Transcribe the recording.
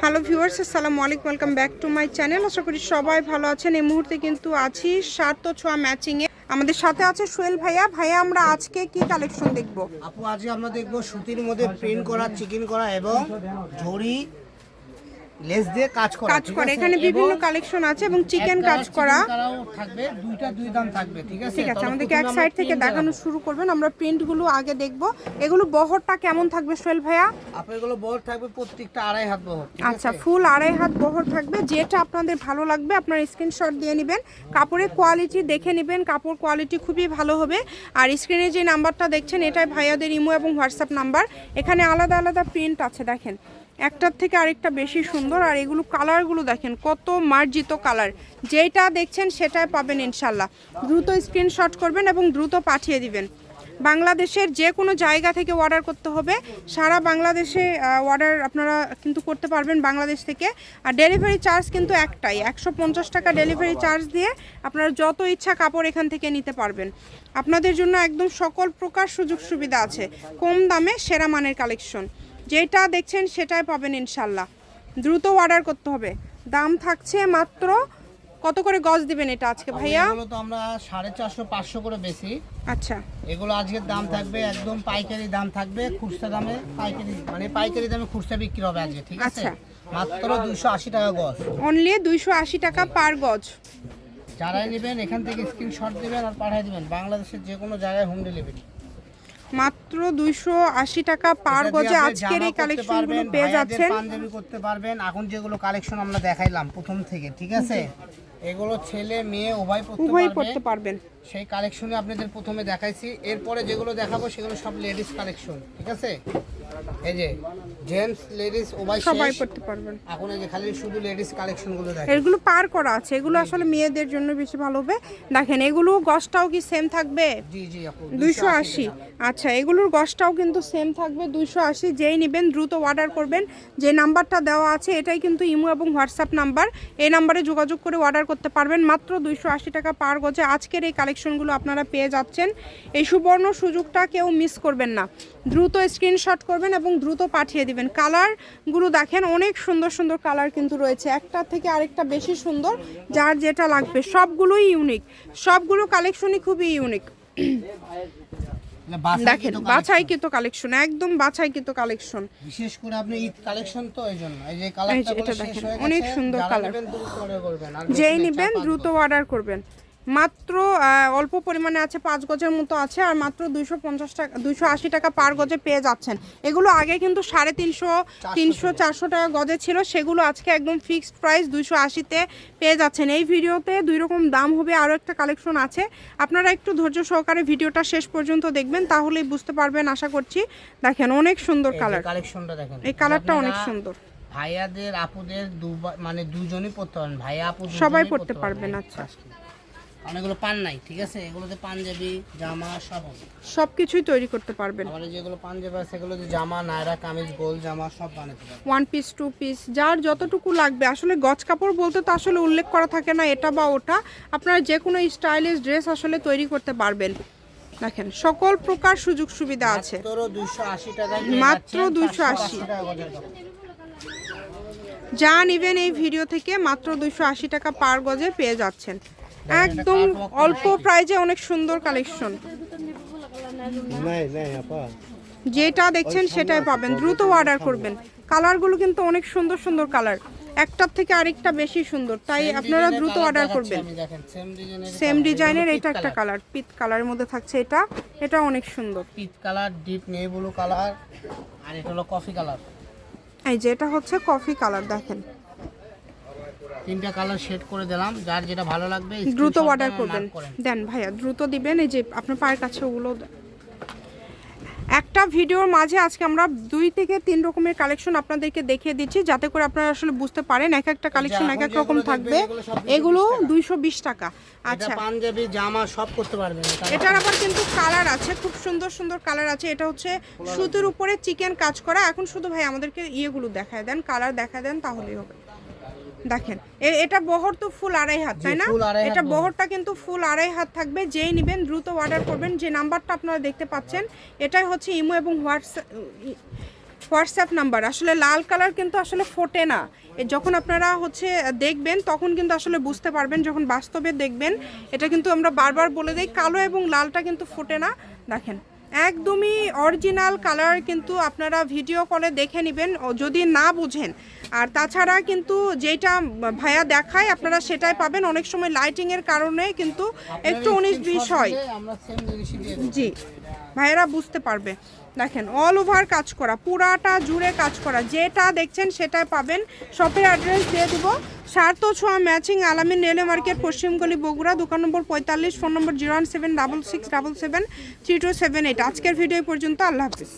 Hello viewers, আসসালামু আলাইকুম, welcome back to my channel. আশা করি সবাই ভালো আছেন। এই মুহূর্তে কিন্তু আছি ও ছোঁয়া ম্যাচিংয়ে আমাদের সাথে আছে সোহেল ভাইয়া। ভাইয়া, আমরা আজকে কি কালেকশন দেখব? আপু, আজকে আমরা দেখব সুতির মধ্যে প্রিন্ট করা চিকেন করা এবং ঝড়ি লেস দিয়ে কাজ করা কাজ করে? এখানে বিভিন্ন কালেকশন আছে এবং চিকেন কাজ করা। থাকবে দুইটা দুই দাম থাকবে ঠিক আছে? ঠিক আছে আমাদেরকে এক সাইড থেকে দেখানো শুরু করবেন আমরা প্রিন্টগুলো আগে দেখব। এগুলো বহরটা কেমন থাকবে সোহেল ভাইয়া? আপু এগুলো বড় থাকবে প্রত্যেকটা আড়াই হাত বহর আচ্ছা ফুল আড়াই হাত বহর থাকবে যেটা আপনাদের ভালো লাগবে আপনার স্ক্রিনশট দিয়ে নেবেন। কাপড়ের কোয়ালিটি দেখে নেবেন কাপড় কোয়ালিটি খুবই ভালো হবে। আর স্ক্রিনে যে নাম্বারটা দেখছেন এটাই ভাইয়াদের ইমো এবং হোয়াটসঅ্যাপ নাম্বার এখানে আলাদা আলাদা প্রিন্ট আছে দেখেন। একটার থেকে আরেকটা বেশি সুন্দর, আর এগুলো কালারগুলো দেখেন, কত মার্জিত কালার। যেটা দেখছেন সেটাই পাবেন ইনশাল্লাহ। দ্রুত স্ক্রিনশট করবেন এবং দ্রুত পাঠিয়ে দিবেন। বাংলাদেশের যে কোনো জায়গা থেকে অর্ডার করতে হবে। সারা বাংলাদেশে অর্ডার আপনারা কিন্তু করতে পারবেন বাংলাদেশ থেকে। আর ডেলিভারি চার্জ কিন্তু একটাই, একশো পঞ্চাশ টাকা ডেলিভারি চার্জ দিয়ে আপনারা যত ইচ্ছা কাপড় এখান থেকে নিতে পারবেন। আপনাদের জন্য একদম সকল প্রকার সুযোগ সুবিধা আছে। কম দামে সেরা মানের কালেকশন যেটা দেখছেন সেটাই পাবেন ইনশাল্লাহ। দ্রুত অর্ডার করতে হবে। দাম থাকছে মাত্র কত করে গজ দিবেন এটা আজকে ভাইয়া? এগুলো তো আমরা সাড়ে চারশো পাঁচশো করে বেশি। আচ্ছা। এগুলো আজকের দাম থাকবে একদম পাইকারি দাম থাকবে খুচরা দামে পাইকারি মানে পাইকারি দামে খুচরা বিক্রি হবে আজকে ঠিক আছে? আচ্ছা। মাত্র দুশো আশি টাকা গজ। অনলি দুইশো আশি টাকা পার গজ। যারাই নেবেন এখান থেকে স্ক্রিনশট দিবেন আর পাঠিয়ে দিবেন। বাংলাদেশের যে কোনো জায়গায় হোম ডেলিভারি মাত্র দুইশো আশি টাকা পার গজে আজকের এই কালেকশনগুলো পেয়ে যাচ্ছেন। পাঞ্জাবি করতে পারবেন। এখন যেগুলো কালেকশন আমরা দেখাইলাম প্রথম থেকে ঠিক আছে? এগুলো ছেলে মেয়ে উভয় উভয় পড়তে পারবেন। সেই কালেকশনে আপনাদের প্রথমে দেখাইছি। এরপরে যেগুলো দেখাবো সেগুলো সব লেডিস কালেকশন ঠিক আছে? এই যে জেন্টস লেডিস উভয় সবাই। পড়তে পারবেন। এখন এই যে খালি শুধু লেডিস কালেকশনগুলো দেখেন। এগুলো পার করা আছে। এগুলো আসলে মেয়েদের জন্য বেশি ভালো হবে। দেখেন এগুলো গজটাও কি সেম থাকবে? জি জি আপু দুইশো আশি আচ্ছা এগুলোর গজটাও কিন্তু সেম থাকবে। দুইশো আশি যেই নেবেন দ্রুত অর্ডার করবেন। যে নাম্বারটা দেওয়া আছে এটাই কিন্তু ইমো এবং হোয়াটসঅ্যাপ নাম্বার। এই নাম্বারে যোগাযোগ করে অর্ডার করতে পারবেন। মাত্র দুইশো আশি টাকা পার গজে আজকের এই কালেকশনগুলো আপনারা পেয়ে যাচ্ছেন। এই সুবর্ণ সুযোগটা কেউ মিস করবেন না। দ্রুত স্ক্রিনশট করবেন এবং দ্রুত পাঠিয়ে দিবেন। কালারগুলো দেখেন অনেক সুন্দর সুন্দর কালার কিন্তু রয়েছে। একটা থেকে আরেকটা বেশি সুন্দর যার যেটা লাগবে। সবগুলোই ইউনিক সবগুলো কালেকশনই খুবই ইউনিক দেখেন বাছাইকৃত কালেকশন একদম বাছাইকৃত কালেকশন বিশেষ করে আপনি ঈদ কালেকশন তো এই জন্য। এই যে কালারটা এটা দেখেন, অনেক সুন্দর কালার। যেই নেবেন দ্রুত অর্ডার করবেন। মাত্র অল্প পরিমাণে আছে পাঁচ গজের মতো আছে আর মাত্র দুইশো পঞ্চাশ টাকা দুইশো আশি টাকা পার গজে পেয়ে যাচ্ছেন। এগুলো আগে কিন্তু সাড়ে তিনশো তিনশো চারশো টাকা গজে ছিল সেগুলো আজকে একদম ফিক্সড প্রাইস দুইশো আশিতে পেয়ে যাচ্ছেন। এই ভিডিওতে দুই রকম দাম হবে আরও একটা কালেকশন আছে। আপনারা একটু ধৈর্য সহকারে ভিডিওটা শেষ পর্যন্ত দেখবেন তাহলেই বুঝতে পারবেন আশা করছি। দেখেন অনেক সুন্দর কালার কালেকশনটা দেখেন। এই কালারটা অনেক সুন্দর। ভাইয়াদের আপুদের মানে দুজনই পড়তে পারেন ভাইয়া আপু সবাই পড়তে পারবেন, আচ্ছা। কারণ এগুলো পান নাই ঠিক আছে? এগুলোতে পাঞ্জাবি জামা সব হবে। সব কিছুই তৈরি করতে পারবেন। এই যেগুলো পাঞ্জাবি আছে সেগুলো যে জামা নায়রা কামিজ গোল জামা সব বানাতে পারবেন। ওয়ান পিস টু পিস যার যতটুকু লাগবে। আসলে গজ কাপড় বলতে তো আসলে উল্লেখ করা থাকে না এটা বা ওটা। আপনারা যে কোনো স্টাইলিশ ড্রেস আসলে তৈরি করতে পারবেন। দেখেন সকল প্রকার সুযোগ সুবিধা আছে। মাত্র দুইশো আশি টাকা মাত্র 280 টাকা গজের কাপড়। যা নেবেন এই ভিডিও থেকে মাত্র দুইশো আশি টাকা পার গজে পেয়ে যাচ্ছেন। একদম অল্প প্রাইজে অনেক সুন্দর কালেকশন যেটা দেখছেন সেটাই পাবেন। দ্রুত অর্ডার করবেন। কালারগুলো কিন্তু অনেক সুন্দর সুন্দর কালার একটার থেকে আরেকটা বেশি সুন্দর। তাই আপনারা দ্রুত অর্ডার করবেন। সেম ডিজাইনের এটা একটা কালার পিত কালারের মধ্যে থাকছে এটা। এটা অনেক সুন্দর। পিচ কালার ডিপ নেই ব্লু কালার আর এটা হলো কফি কালার এই যে এটা হচ্ছে কফি কালার দেখেন। তিনটা কালার শেড করে দিলাম। যার যেটা ভালো লাগবে দ্রুত অর্ডার করবেন। দেন ভাইয়া দ্রুত দিবেন এই যে আপনার পায়ের কাছে ওগুলো। একটা ভিডিওর মাঝে আজকে আমরা দুই থেকে তিন রকমের কালেকশন আপনাদেরকে দেখিয়ে দিচ্ছি যাতে করে আপনারা আসলে বুঝতে পারেন এক একটা কালেকশন এক এক রকম থাকবে। এগুলো সব 220 এগুলো টাকা। দুইশো বিশ টাকা। আচ্ছা। পাঞ্জাবি জামা সব করতে পারবেন এটার আবার কিন্তু কালার আছে খুব সুন্দর সুন্দর কালার আছে। এটা হচ্ছে সুতির উপরে চিকেন কাজ করা। এখন শুধু ভাই আমাদেরকে ইয়েগুলো দেখায় দেন কালার দেখায় দেন তাহলেই হবে। দেখেন এটা বহর তো ফুল আড়াই হাত তাই না? এটা বহরটা কিন্তু ফুল আড়াই হাত থাকবে যেই নেবেন দ্রুত অর্ডার করবেন। যে নাম্বারটা আপনারা দেখতে পাচ্ছেন এটাই হচ্ছে ইমো এবং হোয়াটসঅ্যাপ হোয়াটসঅ্যাপ নাম্বার। আসলে লাল কালার কিন্তু আসলে ফোটে না। যখন আপনারা হচ্ছে দেখবেন তখন কিন্তু আসলে বুঝতে পারবেন যখন বাস্তবে দেখবেন এটা কিন্তু আমরা বারবার বলে দিই কালো এবং লালটা কিন্তু ফোটে না। দেখেন একদমই অরিজিনাল কালার কিন্তু আপনারা ভিডিও কলে দেখে নেবেন ও যদি না বুঝেন। আর তাছাড়া কিন্তু যেটা ভাইয়া দেখায় আপনারা সেটাই পাবেন। অনেক সময় লাইটিংয়ের কারণে কিন্তু একটু উনিশ বিশ হয়। জি ভাইয়েরা বুঝতে পারবে। দেখেন অল ওভার কাজ করা পুরাটা জুড়ে কাজ করা যেটা দেখছেন সেটাই পাবেন। শপের অ্যাড্রেস দিয়ে দেবো। সার্থ ছোঁয়া ম্যাচিং আলামিন রেলওয়ে মার্কেট পশ্চিমগলি বগুড়া, দোকান নম্বর পঁয়তাল্লিশ, phone number zero one seven double six double seven three two seven eight. আজকের ভিডিও পর্যন্ত, আল্লাহ হাফিজ।